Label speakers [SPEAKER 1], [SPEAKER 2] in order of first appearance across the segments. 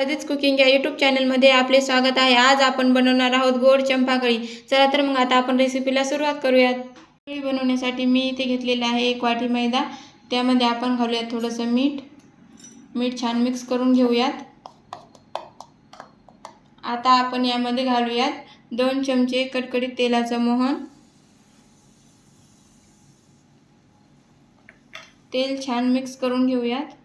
[SPEAKER 1] आधीच कुकिंग या यूट्यूब चॅनलमध्ये आपले स्वागत आहे. आज आपण बनवणार आहोत गोड चंपाकळी. चला तर मग आता आपण रेसिपीला सुरुवात करूयात. कळी बनवण्यासाठी मी इथे घेतलेला आहे एक वाटी मैदा. त्यामध्ये आपण घालूयात थोडंसं मीठ. मीठ छान मिक्स करून घेऊयात. आता आपण यामध्ये घालूयात दोन चमचे कडकडीत तेलाचं मोहन. तेल छान मिक्स करून घेऊयात.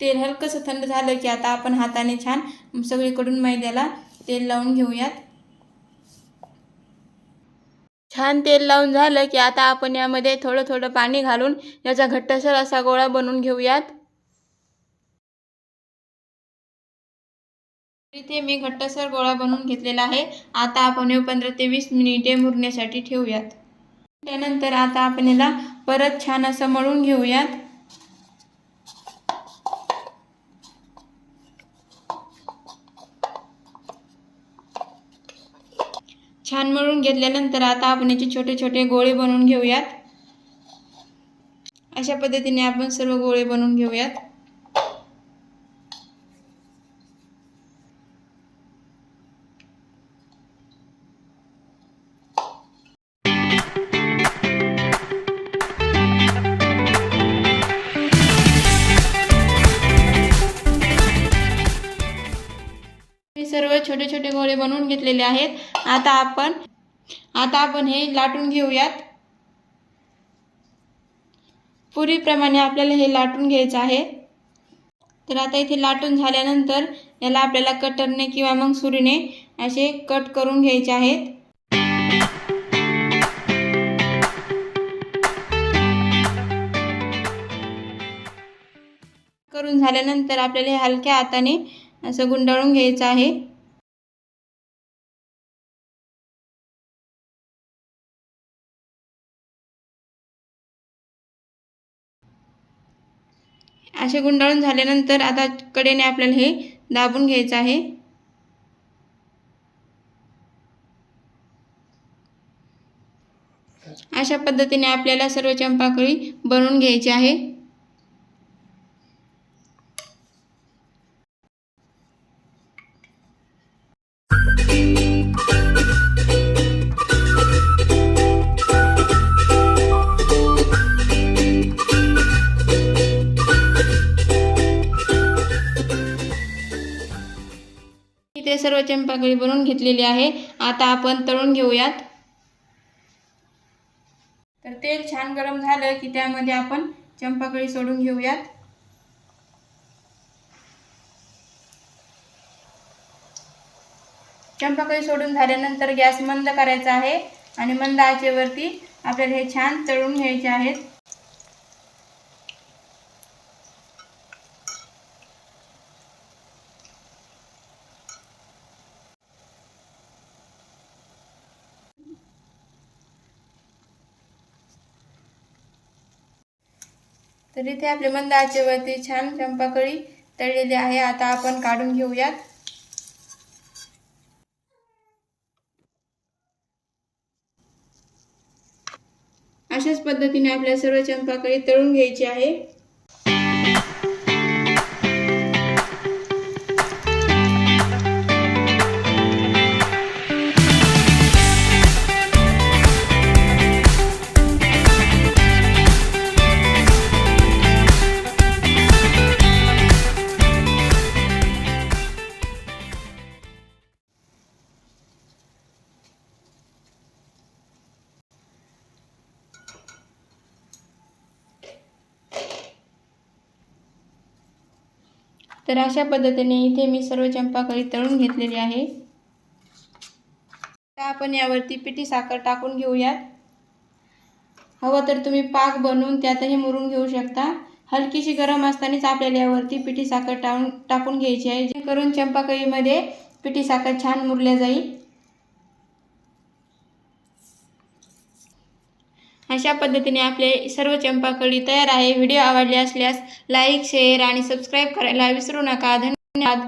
[SPEAKER 1] तेल हलकंसं थंड झालं की आता आपण हाताने छान सगळीकडून मैद्याला तेल लावून घेऊयात. छान तेल लावून झालं की आता आपण यामध्ये थोडं थोडं पाणी घालून याचा घट्टसर असा गोळा बनवून घेऊयात. इथे मी घट्टसर गोळा बनवून घेतलेला आहे. आता आपण हे पंधरा ते वीस मिनिटे मुरण्यासाठी ठेवूयात. त्यानंतर आता आपण याला परत छान असं मळून घेऊयात. छान मळून घेतल्यानंतर आता आपण याचे छोटे छोटे गोळे बनवून घेऊयात. अशा पद्धतीने आपण सर्व गोळे बनवून घेऊयात. छोटे छोटे गोळे बनवून घेतलेले आहेत. आता आपण आता आपण हे लाटून घेऊयात. पुरीप्रमाणे आपल्याला हे लाटून घ्यायचं आहे. तर आता इथे लाटून झाल्यानंतर याला आपल्याला कटरने किंवा मग सुरीने असे कट करून घ्यायचे आहेत. करून झाल्यानंतर आपल्याला हे हलक्या हाताने असं गुंडाळून घ्यायचं आहे. असे गुंडाळून झाल्यानंतर आता कडेने आपल्याला हे दाबून घ्यायचं आहे. अशा पद्धतीने आपल्याला सर्व चंपाकळी बनवून घ्यायची आहे. स्वयंपाकळी बनवून घेतलेली आहे. आता आपण तळून घेऊयात. तर तेल छान गरम झालं की त्यामध्ये आपण चंपाकळी सोडून घेऊयात. चंपाकळी सोडून झाल्यानंतर गॅस मंद करायचा आहे आणि मंद आचेवरती आपल्याला हे छान तळून घ्यायचे आहेत. तर इथे आपले मंद आचेवरती छान चंपाकळी तळलेली आहे. आता आपण काढून घेऊयात. अशाच पद्धतीने आपल्या सर्व चंपाकळी तळून घ्यायची आहे. तर अशा पद्धतीने इथे मी सर्व चंपाकळी तळून घेतलेली आहे. आता आपण यावरती पिठी साखर टाकून घेऊयात. हवं तर तुम्ही पाक बनवून त्यातही मुरून घेऊ शकता. हलकीशी गरम असतानाच आपल्याला यावरती पिठी साखर टाकून टाकून घ्यायची आहे. जेणेकरून चंपाकळीमध्ये पिठी साखर छान मुरल्या जाईल. अशा पद्धतीने आपले सर्व चंपाकळी तयार आहे. व्हिडिओ आवडले असल्यास लाईक शेअर आणि सबस्क्राईब करायला विसरू नका. धन्यवाद.